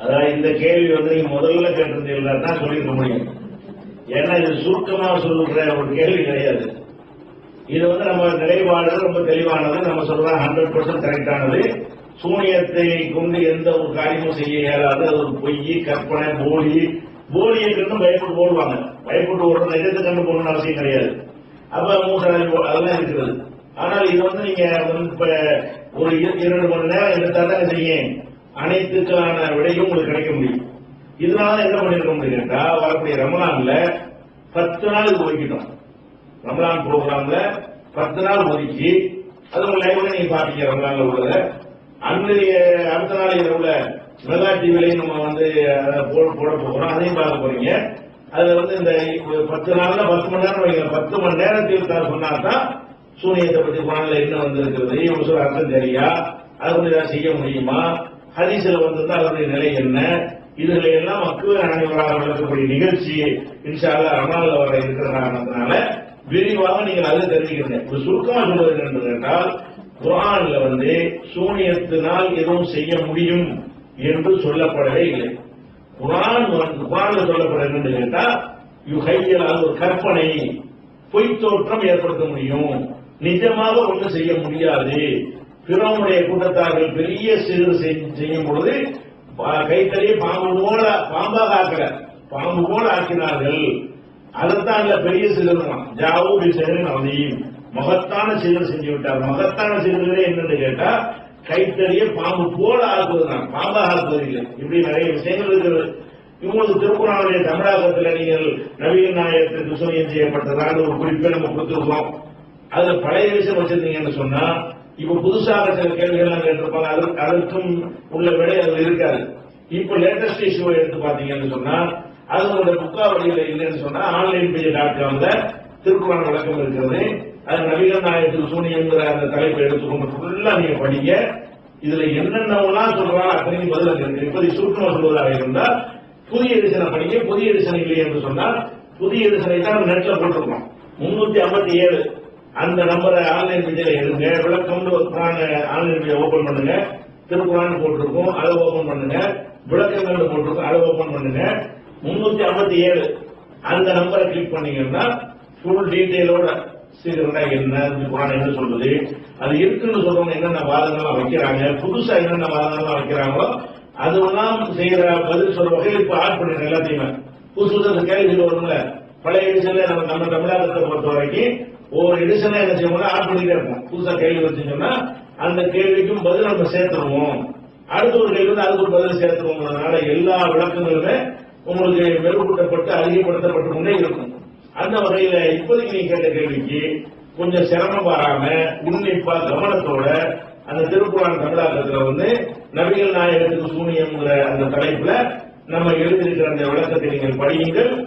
அதாவது இந்த கேள்வி வந்து நீங்க முதல்ல கேட்டிருந்தீங்களா தான் சொல்லிக்க முடியும். ஏன்னா இது சுருக்கமாக சொல்லுற ஒரு கேள்வி கிடையாது. இது வந்து நம்ம நிறைவானது ரொம்ப தெளிவானது. நம்ம சொல்றோம் ஹண்ட்ரட் பர்சன்ட் கரெக்டானது சூனியத்தை கொண்டு எந்த ஒரு காரியமும் செய்ய இயலாது. அது ஒரு பொய் கற்பனை போலி. போலியை கண்டு பயப்பட்டு போடுவாங்க. பயப்பட்டு ஒரு நிஜத்தை கண்டு போடணும்னு அவசியம் கிடையாது. அப்ப மூசை அதெல்லாம் இருக்கிறது. ஆனால் இது வந்து நீங்க இப்ப ஒரு இரண்டு மணி நேரம் எடுத்தாதான் செய்யும் அனைத்துக்கான விடையும் உங்களுக்கு கிடைக்க முடியும். இதனால என்ன பண்ணிருக்க முடியும் வரக்கூடிய ரமலான்ல பத்து நாள் ஒதுக்கிட்டோம். ரமலான் ப்ரோக்ராம்ல பத்து நாள் ஒதுக்கி அது உங்க லைவ்ல நீங்க பாத்தீங்க ரமலான்ல உள்ளத. அன்றைய அடுத்த நாள் இதில் உள்ள மெகா டிவிலையும் நம்ம வந்து அதை போட போட போகிறோம் அதையும் பார்க்க போறீங்க. அதுல வந்து இந்த பத்து நாள்ல பத்து மணி நேரம் வைக்கிற பத்து மணி நேரத்தில் தான் சொன்னா தான் சூனியத்தை பத்தி குரான்ல என்ன வந்திருக்கிறது இவங்க சொல்ற அர்த்தம் தெரியா? அது கொஞ்சம் செய்ய முடியுமா? ஹதீசில் வந்திருந்தால் அதனுடைய நிலை என்ன? இதுல எல்லாம் மக்குவ அனைவராக நடக்கக்கூடிய நிகழ்ச்சி இன்ஷா அல்லாஹ் ரமலான்ல வர விரிவாக நீங்கள் அதை தெரிவிக்கிறீங்க ஒரு சுருக்கமாக சொல்வது என்னன்னு கேட்டால் குரான்ல வந்து சூனியத்தினால் எதுவும் செய்ய முடியும் என்று சொல்லப்படவே இல்லை. குரான் வந்து- குரான்ல சொல்லப்பட என்று கேட்டால் யுகையலால் ஒரு கற்பனை பொய்த்தோற்றம் ஏற்படுத்த முடியும். நிஜமாக ஒன்றும் செய்ய முடியாது. பிறனுடைய கூட்டத்தார்கள் பெரிய சிறு செய்யும் பொழுது பா- கைத்தறியை பாம்பு போல பாம்பாக ஆக்கிற பாம்பு போல ஆக்கினார்கள். அதுதான் இல்ல பெரிய சிறுதான் ஜாவு பிசரின் அதையும் மகத்தான சிறுகள் செஞ்சு விட்டார். மகத்தான சிறுகளே என்னன்னு கேட்டா கைத்தறியை பாம்பு போல ஆக்குவதுதான். பாம்பாக ஆக்குவது இல்லை. இப்படி நிறைய விஷயங்கள் இருக்கிறது. இவங்களுக்கு திருக்குறளுடைய தமிழகத்தில் நீங்கள் நவீன நாயகத்திற்கு சூனியம் செய்யப்பட்டதான ஒரு குறிப்பை நம்ம கொடுத்துருக்கோம். அதுல பழைய விஷயம் வச்சிருந்தீங்கன்னு சொன்னா இப்ப புதுசாக சில கேள்விகள்லாம் கேட்டிருப்பாங்க. அதற்கு அதற்கும் உள்ள விடை அதில் இருக்காது. இப்ப லேட்டஸ்ட் இஷ்யூ எடுத்து பாத்தீங்கன்னு சொன்னா அது உங்களுடைய புக்காவடியில இல்லைன்னு சொன்னா ஆன்லைன் பேஜ் டாட் காம்ல திருக்குறள் விளக்கம் இருக்கிறது. அது நவீன நாயகத்துக்கு சூனியங்கிற அந்த தலைப்பை எடுத்துக்கொண்டு ஃபுல்லா நீங்க படிங்க. இதுல என்னென்னலாம் சொல்றாங்க அத்தனையும் பதில் இருக்கு. இப்போதைக்கு சுருக்கமா சொல்வதாக இருந்தால் புதிய எடிசனை படிங்க. புதிய எடிசன் இல்லை என்று சொன்னால் புதிய எடிசனை தான் நெட்ல போட்டிருக்கோம். முன்னூத்தி ஐம்பத்தி ஏழு. அந்த நம்பரை ஆன்லைன் பேஜில் எடுங்க விளக்கம்னு ஒரு ஆன்லைன் மீடியா ஓபன் பண்ணுங்க. திருக்குறான் போட்டிருக்கோம். அதை ஓபன் பண்ணுங்க. விளக்கங்கள் போட்டிருக்கோம். அதை ஓபன் பண்ணுங்க. முன்னூத்தி ஐம்பத்தி ஏழு அந்த நம்பரை கிளிக் பண்ணீங்கன்னா ஃபுல் டீட்டெயிலோட சீக்கிரம்னா என்ன குரான் என்ன சொல்றது அது இருக்குன்னு சொல்றவங்க என்னென்ன வாதங்கள்லாம் வைக்கிறாங்க புதுசா என்னென்ன வாதங்கள்லாம் வைக்கிறாங்களோ அதெல்லாம் செய்யற பதில் சொல்ற வகையில் இப்ப ஆட் பண்ணிடுறேன் எல்லாத்தையுமே. புதுசு புதுசு கேள்விகள் வரும்ல. பழைய எடிஷன்ல நம்ம நம்ம தமிழகத்தை பொறுத்த வரைக்கும் ஒவ்வொரு எடிஷனா என்ன செய்வோம்னா ஆட் பண்ணிட்டே இருப்போம் புதுசா கேள்வி வச்சுட்டோம்னா அந்த கேள்விக்கும் பதில் நம்ம சேர்த்துருவோம். அடுத்த ஒரு கேள்வி வந்து அதுக்கு ஒரு பதில் சேர்த்துருவோம்னால எல்லா விளக்கங்களுமே உங்களுக்கு மெருகூட்டப்பட்டு அதிகப்படுத்தப்பட்டு கொண்டே இருக்கும். அந்த வகையில இப்போதைக்கு நீங்க கேட்ட கேள்விக்கு கொஞ்சம் சிரமம் வராம உன்னிப்பா கவனத்தோட அந்த திருக்குறான் தமிழாக்கத்துல வந்து நபிகள் நாயகத்துக்கு சூனியம்ங்கிற அந்த தலைப்புல நம்ம எழுதியிருக்கிற அந்த விளக்கத்தை நீங்கள் படியுங்கள்.